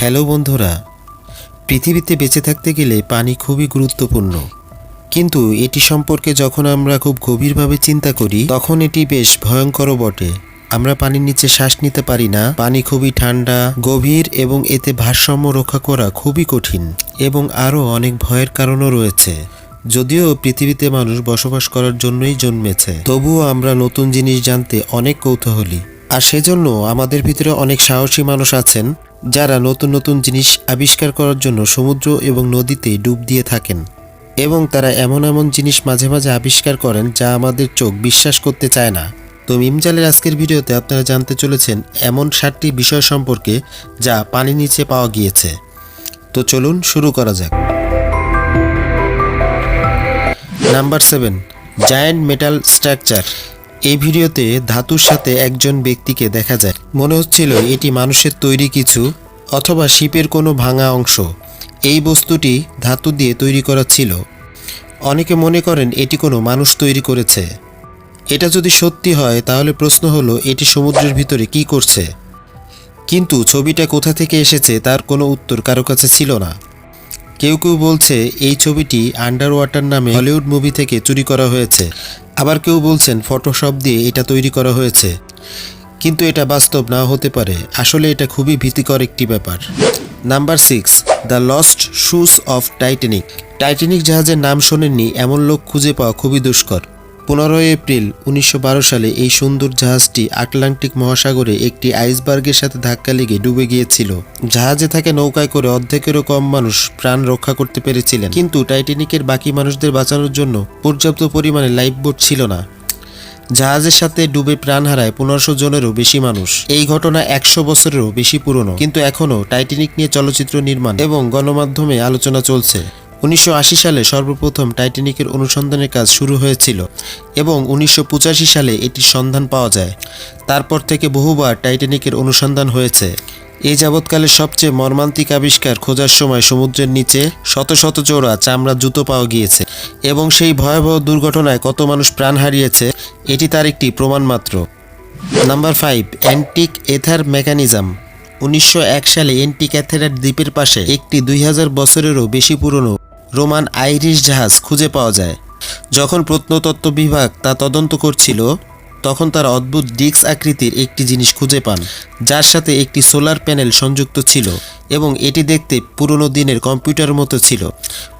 Hello বন্ধুরা, পৃথিবীতে বেঁচে থাকতে গেলে পানি খুবই গুরুত্বপূর্ণ। কিন্তু এটি সম্পর্কে যখন আমরা খুব গভীরভাবে চিন্তা করি, তখন এটি বেশ ভয়ঙ্করও বটে। আমরা পানির নিচে শ্বাস নিতে পারি না, পানি খুবই ঠান্ডা, গভীর এবং এতে ভারসাম্য রক্ষা করা খুবই কঠিন এবং আরও অনেক ভয়ের কারণও রয়েছে। যদিও পৃথিবীতে মানুষ বসবাস করার জন্যই জন্মেছে, তবুও আমরা নতুন জিনিস জানতে অনেক কৌতূহলী। আর সেজন্য আমাদের ভিতরে অনেক সাহসী মানুষ আছেন, যারা নতুন নতুন জিনিস আবিষ্কার করার জন্য সমুদ্র এবং নদীতে ডুব দিয়ে থাকেন। এবং তারা এমন এমন জিনিস মাঝে মাঝে আবিষ্কার করেন যা আমাদের চোখ বিশ্বাস করতে চায় না। তো মিমজালের আজকের ভিডিওতে আপনারা জানতে চলেছেন এমন সাতটি বিষয় সম্পর্কে যা পানির নিচে পাওয়া গিয়েছে। তো চলুন শুরু করা যাক। Number seven, giant metal structure. এই ভিডিওতে ধাতুর সাথে একজন ব্যক্তিকে দেখা যায়। মনে হচ্ছিল এটি মানুষের তৈরি কিছু অথবা শিপের কোনো ভাঙা অংশ। এই বস্তুটি ধাতু দিয়ে তৈরি করা ছিল। অনেকে মনে করেন এটি কোনো মানুষ তৈরি করেছে। এটা যদি সত্যি হয়, তাহলে প্রশ্ন হলো, এটি সমুদ্রের ভিতরে কি করছে? কিন্তু ছবিটা কোথা থেকে এসেছে, তার কোনো উত্তর কারও কাছে ছিল না। কেউ কেউ বলছে, এই ছবিটি আন্ডার ওয়াটার নামে হলিউড মুভি থেকে চুরি করা হয়েছে। আবার কেউ বলছেন ফটোশপ দিয়ে এটা তৈরি করা হয়েছে। কিন্তু এটা বাস্তব না হতে পারে। আসলে এটা খুবই ভীতিকর একটি ব্যাপার। Number six the lost shoes of Titanic Titanic জাহাজের নাম শোনেননি, এমন লোক খুঁজে পাওয়া খুবই দুষ্কর। পনেরোই এপ্রিল উনিশশো বারো সালে এই সুন্দর জাহাজটি আটলান্টিক মহাসাগরে একটি আইসবার্গের সাথে ধাক্কা লেগে ডুবে গিয়েছিল। জাহাজে থাকে নৌকায় করে অর্ধেকেরও কম মানুষ প্রাণ রক্ষা করতে পেরেছিলেন। কিন্তু টাইটানিকের বাকি মানুষদের বাঁচানোর জন্য পর্যাপ্ত পরিমাণে লাইফ বোট ছিল না। জাহাজের সাথে ডুবে প্রাণ হারায় পনেরোশো জনেরও বেশি মানুষ। এই ঘটনা একশো বছরেরও বেশি পুরনো। কিন্তু এখনও টাইটানিক নিয়ে চলচ্চিত্র নির্মাণ এবং গণমাধ্যমে আলোচনা চলছে। উনিশশো আশি সালে সর্বপ্রথম টাইটানিকের অনুসন্ধানের কাজ শুরু হয়েছিল এবং উনিশশো পঁচাশি সালে এটির সন্ধান পাওয়া যায়। তারপর থেকে বহুবার টাইটানিকের অনুসন্ধান হয়েছে। এই যাবৎকালের সবচেয়ে মর্মান্তিক আবিষ্কার খোঁজার সময় সমুদ্রের নিচে শত শত চোরা চামড়া জুতো পাওয়া গিয়েছে এবং সেই ভয়াবহ দুর্ঘটনায় কত মানুষ প্রাণ হারিয়েছে, এটি তার একটি প্রমাণ মাত্র number five, Antikythera mechanism. উনিশশো এক সালে অ্যান্টিক এথেরার দ্বীপের পাশে একটি দুই হাজার বছরেরও বেশি পুরনো রোমান আইরিশ জাহাজ খুঁজে পাওয়া যায়। যখন প্রত্নতত্ত্ব বিভাগ তা তদন্ত করছিল, তখন তারা অদ্ভুত ডিস্ক আকৃতির একটি জিনিস খুঁজে পান, যার সাথে একটি সোলার প্যানেল সংযুক্ত ছিল এবং এটি দেখতে পুরনো দিনের কম্পিউটার মতো ছিল।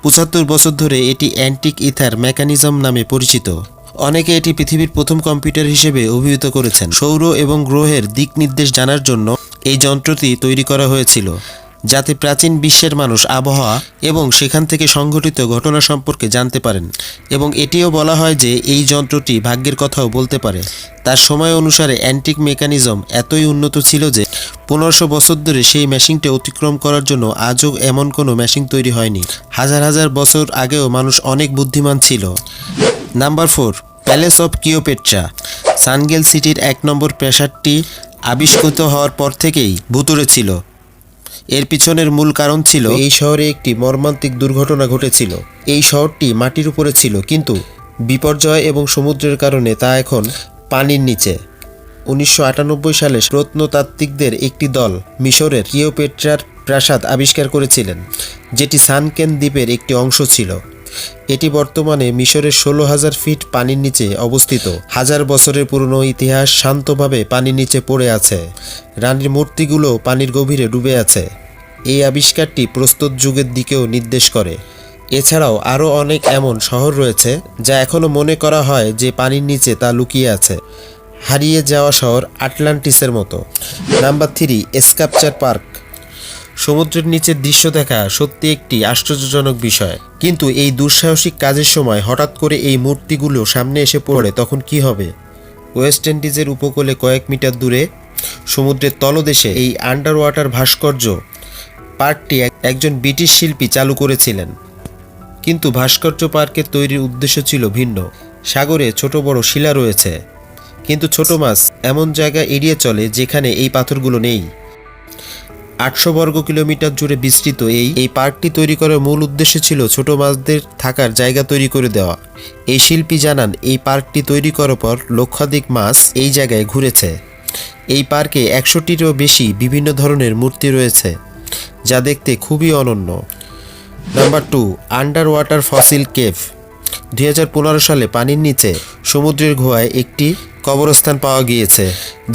পঁচাত্তর বছর ধরে এটি অ্যান্টিক ইথার মেকানিজম নামে পরিচিত। অনেকে এটি পৃথিবীর প্রথম কম্পিউটার হিসেবে অভিহিত করেছেন। সৌর এবং গ্রহের দিক নির্দেশ জানার জন্য এই যন্ত্রটি তৈরি করা হয়েছিল। যাতে প্রাচীন বিশ্বের মানুষ আবহাওয়া এবং সেখান থেকে সংঘটিত ঘটনা সম্পর্কে জানতে পারেন। এবং এটিও বলা হয় যে এই যন্ত্রটি ভাগ্যের কথাও বলতে পারে। তার সময় অনুসারে অ্যান্টিক মেকানিজম এতই উন্নত ছিল যে পনেরোশো বছর ধরে সেই মেশিনটি অতিক্রম করার জন্য আজও এমন কোনো মেশিন তৈরি হয়নি। হাজার হাজার বছর আগেও মানুষ অনেক বুদ্ধিমান ছিল। Number four, palace of Cleopatra. সানগেল সিটির এক নম্বর প্রেসারটি আবিষ্কৃত হওয়ার পর থেকেই ভুতুরে ছিল। এর পিছনের মূল কারণ ছিল এই শহরে একটি মর্মান্তিক দুর্ঘটনা ঘটেছিল। এই শহরটি মাটির উপরে ছিল, কিন্তু বিপর্যয় এবং সমুদ্রের কারণে তা এখন পানির নিচে। উনিশশো আটানব্বই সালে প্রত্নতাত্ত্বিকদের একটি দল মিশরের কিওপেট্রার প্রাসাদ আবিষ্কার করেছিলেন, যেটি সানকেন দ্বীপের একটি অংশ ছিল। এটি বর্তমানে মিশরের ষোলো হাজার ফিট পানির নিচে অবস্থিত। হাজার বছরের পুরনো ইতিহাস শান্তভাবে পানির নিচে পড়ে আছে। রানীর মূর্তিগুলো পানির গভীরে ডুবে আছে। এই আবিষ্কারটি প্রস্তুত যুগের দিকেও নির্দেশ করে। এছাড়াও আরও অনেক এমন শহর রয়েছে যা এখনও মনে করা হয় যে পানির নিচে তা লুকিয়ে আছে। হারিয়ে যাওয়া শহর আটলান্টিসের মতো। Number three sculpture park. সমুদ্রের নিচের দৃশ্য দেখা সত্যি একটি আশ্চর্যজনক বিষয়। কিন্তু এই দুঃসাহসিক কাজের সময় হঠাৎ করে এই মূর্তিগুলো সামনে এসে পড়ে তখন কি হবে? ওয়েস্ট ইন্ডিজের উপকূলে কয়েক মিটার দূরে সমুদ্রের তলদেশে এই আন্ডার ওয়াটার ভাস্কর্য পার্কটি এক- একজন ব্রিটিশ শিল্পী চালু করেছিলেন। কিন্তু ভাস্কর্য পার্কের তৈরির উদ্দেশ্য ছিল ভিন্ন। সাগরে ছোট বড় শিলা রয়েছে। কিন্তু ছোট মাছ এমন জায়গা এড়িয়ে চলে যেখানে এই পাথরগুলো নেই। আটশো বর্গ কিলোমিটার জুড়ে বিস্তৃত এই এই পার্কটি তৈরি করার মূল উদ্দেশ্য ছিল ছোট মাছদের থাকার জায়গা তৈরি করে দেওয়া। এই শিল্পী জানান, এই পার্কটি তৈরি করার পর লক্ষাধিক মাছ এই জায়গায় ঘুরেছে। এই পার্কে একশোটিরও বেশি বিভিন্ন ধরনের মূর্তি রয়েছে, যা দেখতে খুবই অনন্য। Number two under water fossil cave. দুই হাজার পনেরো সালে পানির নিচে সমুদ্রের গুহায় একটি কবরস্থান পাওয়া গিয়েছে,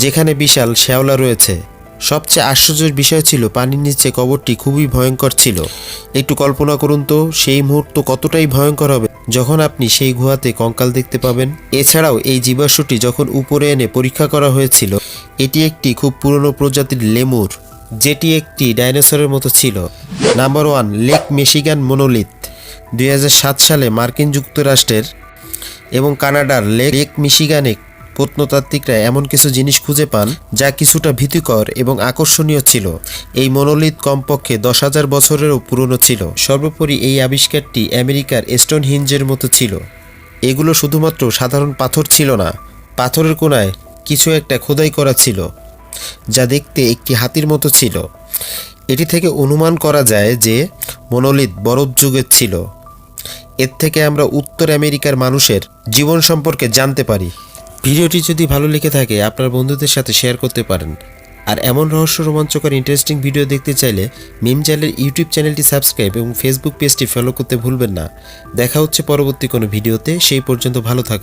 যেখানে বিশাল শ্যাওলা রয়েছে। সবচেয়ে আশ্চর্যের বিষয় ছিল, পানির নিচে কবরটি খুবই ভয়ঙ্কর ছিল। একটু কল্পনা করুন তো, সেই মুহূর্ত কতটাই ভয়ঙ্কর হবে, যখন আপনি সেই গুহাতে কঙ্কাল দেখতে পাবেন। এছাড়াও এই জীবাশ্মটি যখন উপরে এনে পরীক্ষা করা হয়েছিল, এটি একটি খুব পুরনো প্রজাতির লেমুর, যেটি একটি ডাইনোসরের মতো ছিল। Number one, lake Michigan monolith, দুই হাজার সাত সালে মার্কিন যুক্তরাষ্ট্রের এবং কানাডার লেক লেক মিশিগানে প্রত্নতাত্ত্বিকরা এমন কিছু জিনিস খুঁজে পান যা কিছুটা ভীতিকর এবং আকর্ষণীয় ছিল। এই মনোলিথ কমপক্ষে দশ হাজার বছরেরও পুরনো ছিল। সর্বোপরি এই আবিষ্কারটি আমেরিকার স্টোন হিঞ্জের মতো ছিল। এগুলো শুধুমাত্র সাধারণ পাথর ছিল না, পাথরের কোনায় কিছু একটা খোদাই করা ছিল, যা দেখতে একটি হাতির মতো ছিল। এটি থেকে অনুমান করা যায় যে মনোলিথ বরফ যুগের ছিল। এর থেকে আমরা উত্তর আমেরিকার মানুষের জীবন সম্পর্কে জানতে পারি। ভিডিওটি যদি ভালো লেগে থাকে, আপনার বন্ধুদের সাথে শেয়ার করতে পারেন। আর এমন রহস্য, রোমাঞ্চকর ইন্টারেস্টিং ভিডিও দেখতে চাইলে মিম চ্যানেলের ইউটিউব চ্যানেলটি সাবস্ক্রাইব এবং ফেসবুক পেজটি ফলো করতে ভুলবেন না। দেখা হচ্ছে পরবর্তী কোনো ভিডিওতে সেই পর্যন্ত ভালো থাকুন।